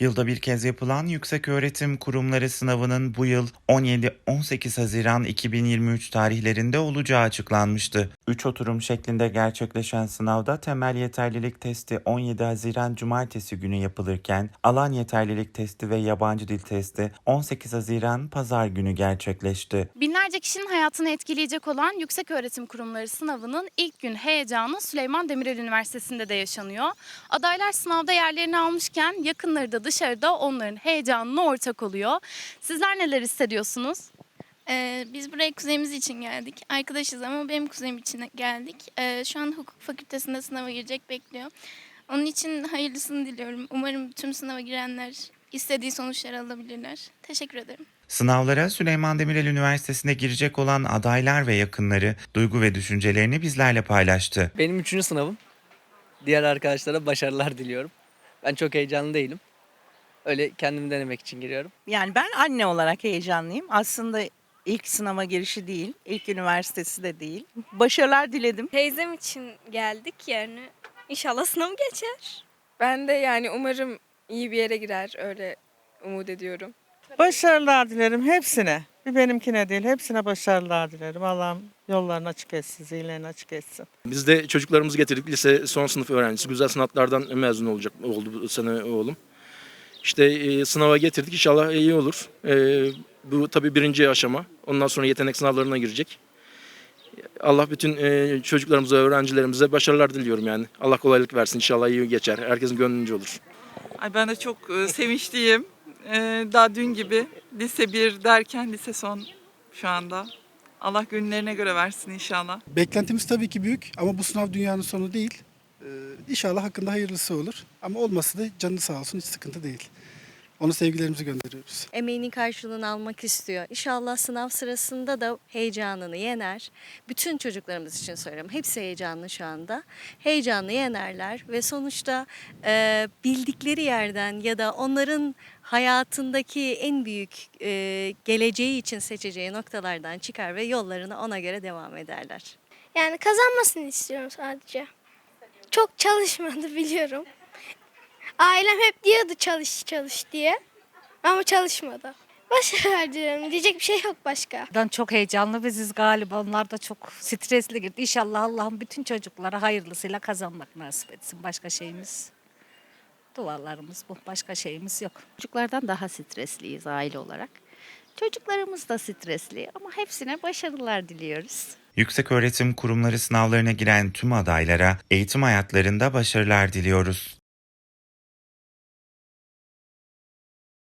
Yılda bir kez yapılan Yükseköğretim Kurumları sınavının bu yıl 17-18 Haziran 2023 tarihlerinde olacağı açıklanmıştı. 3 oturum şeklinde gerçekleşen sınavda temel yeterlilik testi 17 Haziran Cumartesi günü yapılırken alan yeterlilik testi ve yabancı dil testi 18 Haziran Pazar günü gerçekleşti. Binlerce kişinin hayatını etkileyecek olan Yükseköğretim Kurumları sınavının ilk gün heyecanı Süleyman Demirel Üniversitesi'nde de yaşanıyor. Adaylar sınavda yerlerini almışken yakınları da dışarıda onların heyecanına ortak oluyor. Sizler neler hissediyorsunuz? Ee, biz buraya kuzeyimiz için geldik. Arkadaşız ama benim kuzeyim için geldik. Ee, şu an hukuk fakültesinde sınava girecek bekliyor. Onun için hayırlısını diliyorum. Umarım tüm sınava girenler istediği sonuçları alabilirler. Teşekkür ederim. Sınavlara Süleyman Demirel Üniversitesi'ne girecek olan adaylar ve yakınları duygu ve düşüncelerini bizlerle paylaştı. Benim üçüncü sınavım. Diğer arkadaşlara başarılar diliyorum. Ben çok heyecanlı değilim. Öyle kendimi denemek için giriyorum. Yani ben anne olarak heyecanlıyım. Aslında ilk sınava girişi değil, ilk üniversitesi de değil. Başarılar diledim. Teyzem için geldik yani. İnşallah sınavı geçer. Ben de yani umarım iyi bir yere girer öyle umut ediyorum. Başarılar dilerim hepsine. Bir benimkine değil, hepsine başarılar dilerim. Allah'ım yollarını açık etsin, zihinlerini açık etsin. Biz de çocuklarımızı getirdik. Lise son sınıf öğrencisi. Güzel sanatlardan mezun olacak oldu bu sene oğlum. İşte e, sınava getirdik. İnşallah iyi olur. E, bu tabii birinci aşama. Ondan sonra yetenek sınavlarına girecek. Allah bütün e, çocuklarımıza, öğrencilerimize başarılar diliyorum yani. Allah kolaylık versin. İnşallah iyi geçer. Herkesin gönlünce olur. Ay ben de çok e, sevinçliyim. E, daha dün gibi lise 1 derken lise son şu anda. Allah günlerine göre versin inşallah. Beklentimiz tabii ki büyük ama bu sınav dünyanın sonu değil. Ee, inşallah hakkında hayırlısı olur. Ama olması da canı sağ olsun hiç sıkıntı değil. Onu sevgilerimizi gönderiyoruz. Emeğinin karşılığını almak istiyor. İnşallah sınav sırasında da heyecanını yener. Bütün çocuklarımız için söylüyorum. Hepsi heyecanlı şu anda. Heyecanlı yenerler ve sonuçta e, bildikleri yerden ya da onların hayatındaki en büyük e, geleceği için seçeceği noktalardan çıkar ve yollarına ona göre devam ederler. Yani kazanmasını istiyorum sadece. Çok çalışmadı biliyorum. Ailem hep diyordu çalış çalış diye. Ama çalışmadı. Başarılar dilerim. Diyecek bir şey yok başka. Ben çok heyecanlı biziz galiba. Onlar da çok stresli girdi. İnşallah Allah'ım bütün çocuklara hayırlısıyla kazanmak nasip etsin. Başka şeyimiz, dualarımız bu. Başka şeyimiz yok. Çocuklardan daha stresliyiz aile olarak. Çocuklarımız da stresli ama hepsine başarılar diliyoruz. Yükseköğretim Kurumları sınavlarına giren tüm adaylara eğitim hayatlarında başarılar diliyoruz.